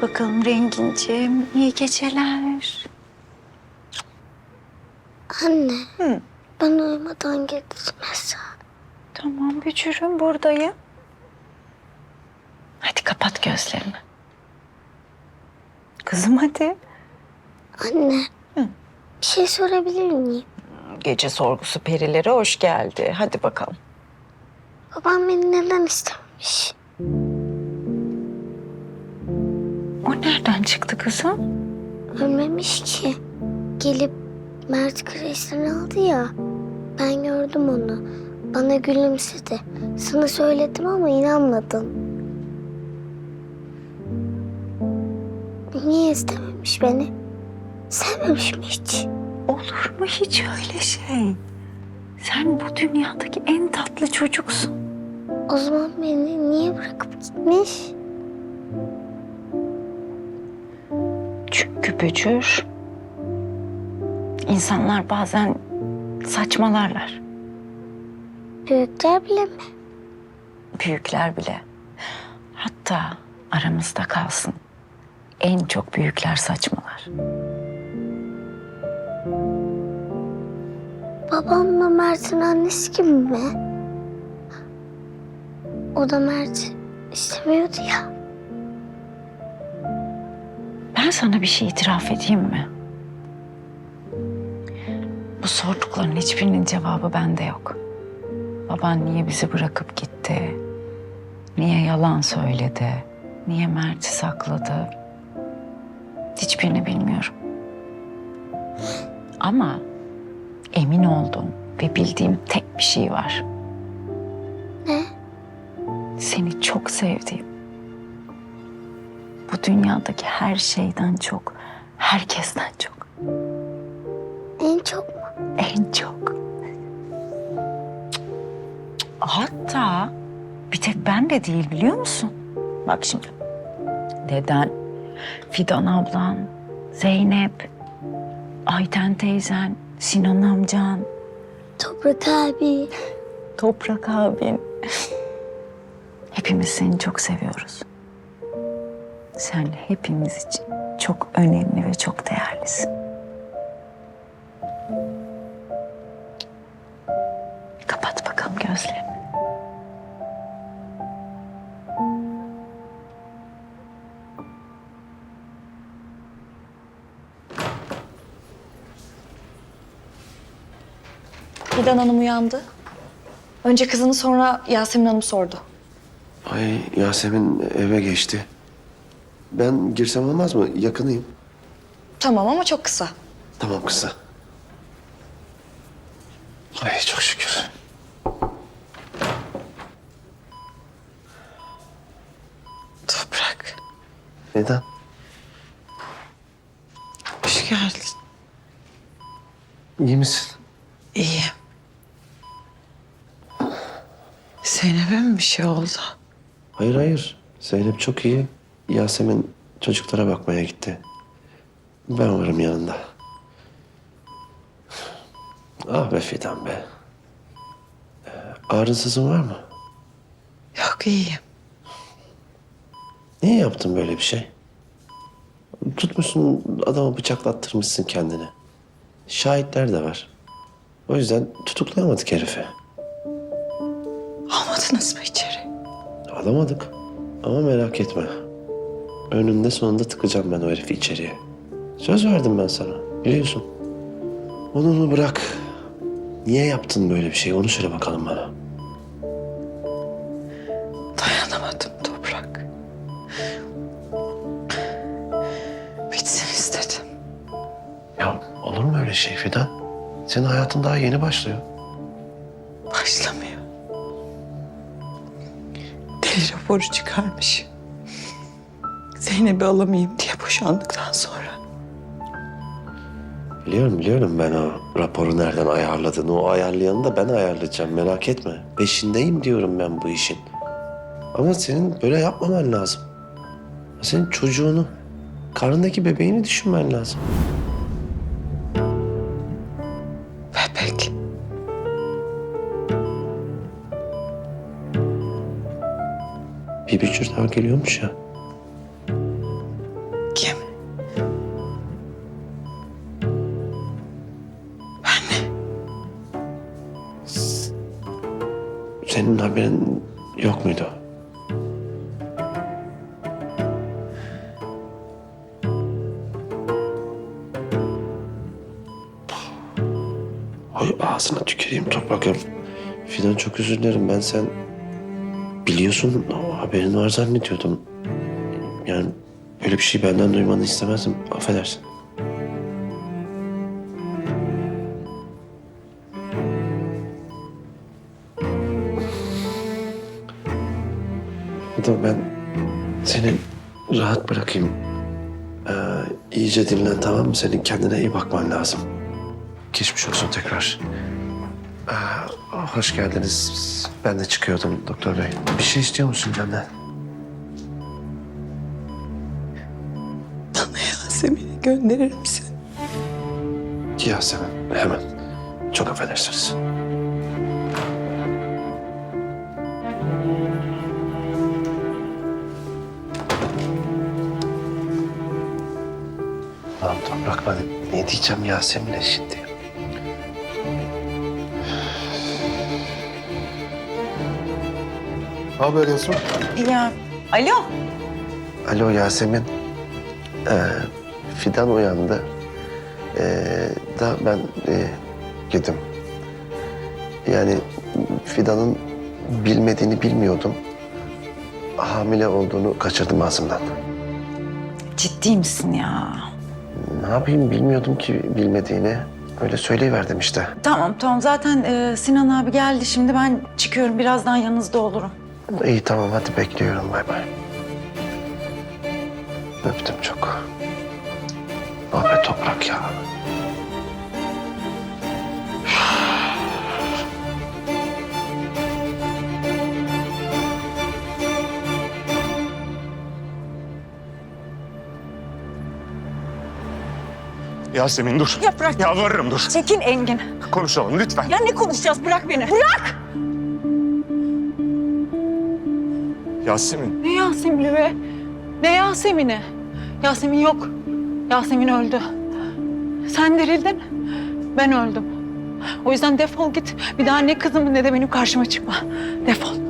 Hadi bakalım rengincim. İyi geceler. Anne. Hı. Ben uyumadan gitmezsen. Tamam bücürüm buradayım. Hadi kapat gözlerini. Kızım hadi. Anne. Hı. Bir şey sorabilir miyim? Gece sorgusu perileri hoş geldi. Hadi bakalım. Babam beni neden istememiş? Nereden çıktı kızım? Ölmemiş ki. Gelip Mert Kreis'ten aldı ya. Ben gördüm onu. Bana gülümsedi. Sana söyledim ama inanmadın. Niye istememiş beni? Sevmemiş mi hiç? Olur mu hiç öyle şey? Sen bu dünyadaki en tatlı çocuksun. O zaman beni niye bırakıp gitmiş? Çünkü bücür. İnsanlar bazen saçmalarlar. Büyükler bile mi? Büyükler bile. Hatta aramızda kalsın. En çok büyükler saçmalar. Babamla Mert'in annesi gibi mi? O da Mert istemiyordu ya. Ben sana bir şey itiraf edeyim mi? Bu sordukların hiçbirinin cevabı bende yok. Baban niye bizi bırakıp gitti? Niye yalan söyledi? Niye Mert'i sakladı? Hiçbirini bilmiyorum. Ama emin olduğum ve bildiğim tek bir şey var. Ne? Seni çok sevdiğim. Dünyadaki her şeyden çok, herkesten çok, En çok mu? en çok. Hatta bir tek ben de değil biliyor musun? Bak şimdi. Deden, Fidan ablan, Zeynep, Ayten teyzen, Sinan amcan, Toprak abi. Toprak abin. Hepimiz seni çok seviyoruz. Sen hepimiz için çok önemli ve çok değerlisin. Kapat bakalım gözlerini. Fidan Hanım uyandı. Önce kızını sonra Yasemin Hanım sordu. Ay Yasemin eve geçti. Ben girsem olmaz mı? Yakınıyım. Tamam ama çok kısa. Tamam kısa. Ay çok şükür. Toprak, Neden? hoş geldin. İyi misin? İyiyim. Zeynep'e mi bir şey oldu? Hayır hayır. Zeynep çok iyi. Yasemin çocuklara bakmaya gitti. Ben varım yanında. Ah be Fidan be. Ee, Ağrınsızın var mı? Yok iyiyim. Niye yaptın böyle bir şey? Tutmuşsun adamı bıçaklattırmışsın kendini. Şahitler de var. O yüzden tutuklayamadık herifi. Almadınız mı içeri? Alamadık. Ama merak etme. Önünde sonunda tıkacağım ben o herifi içeriye. Söz verdim ben sana. Biliyorsun. Onu bırak. Niye yaptın böyle bir şey? Onu söyle bakalım bana. Dayanamadım Toprak. Bitsin istedim. Ya olur mu öyle şey Fidan? Senin hayatın daha yeni başlıyor. Başlamıyor. Deli raporu çıkarmış. Zeynep'i alamayayım diye boşandıktan sonra. Biliyorum biliyorum ben o raporu nereden ayarladığını. O ayarlayanı da ben ayarlayacağım merak etme. Peşindeyim diyorum ben bu işin. Ama senin böyle yapmaman lazım. Senin çocuğunu, karnındaki bebeğini düşünmen lazım. Bebek. Bir bücür daha geliyormuş ya. Yok muydu? Ay ağzına tüküreyim toprak ya. Fidan çok özür dilerim ben sen biliyorsun haberin var zannediyordum. Yani böyle bir şey benden duymanı istemezdim. Affedersin. Fidan ben seni rahat bırakayım. Ee, iyice dinlen tamam mı? Senin kendine iyi bakman lazım. Geçmiş olsun tekrar. Ee, hoş geldiniz. Ben de çıkıyordum doktor bey. Bir şey istiyor musun benden? Bana Yasemin'i gönderir misin? Yasemin hemen. Çok affedersiniz. Lan toprak ben ne diyeceğim Yasemin'e şimdi? Ne haber Yasun? Ya alo. Alo Yasemin. Ee, Fidan uyandı. Ee, da ben e, gittim. Yani Fidan'ın bilmediğini bilmiyordum. Hamile olduğunu kaçırdım ağzımdan. Ciddi misin ya? Ne yapayım bilmiyordum ki bilmediğini. Öyle söyleyiverdim işte. Tamam tamam zaten e, Sinan abi geldi şimdi ben çıkıyorum birazdan yanınızda olurum. İyi tamam hadi bekliyorum bay bay. Öptüm çok. Be toprak ya. Yasemin dur. Ya bırak. Yalvarırım dur. Çekil Engin. Konuşalım lütfen. Ya ne konuşacağız? Bırak beni. Bırak. Yasemin. Ne Yasemin'i be? Ne Yasemin'i? Yasemin yok. Yasemin öldü. Sen dirildin. Ben öldüm. O yüzden defol git. Bir daha ne kızımın ne de benim karşıma çıkma. Defol.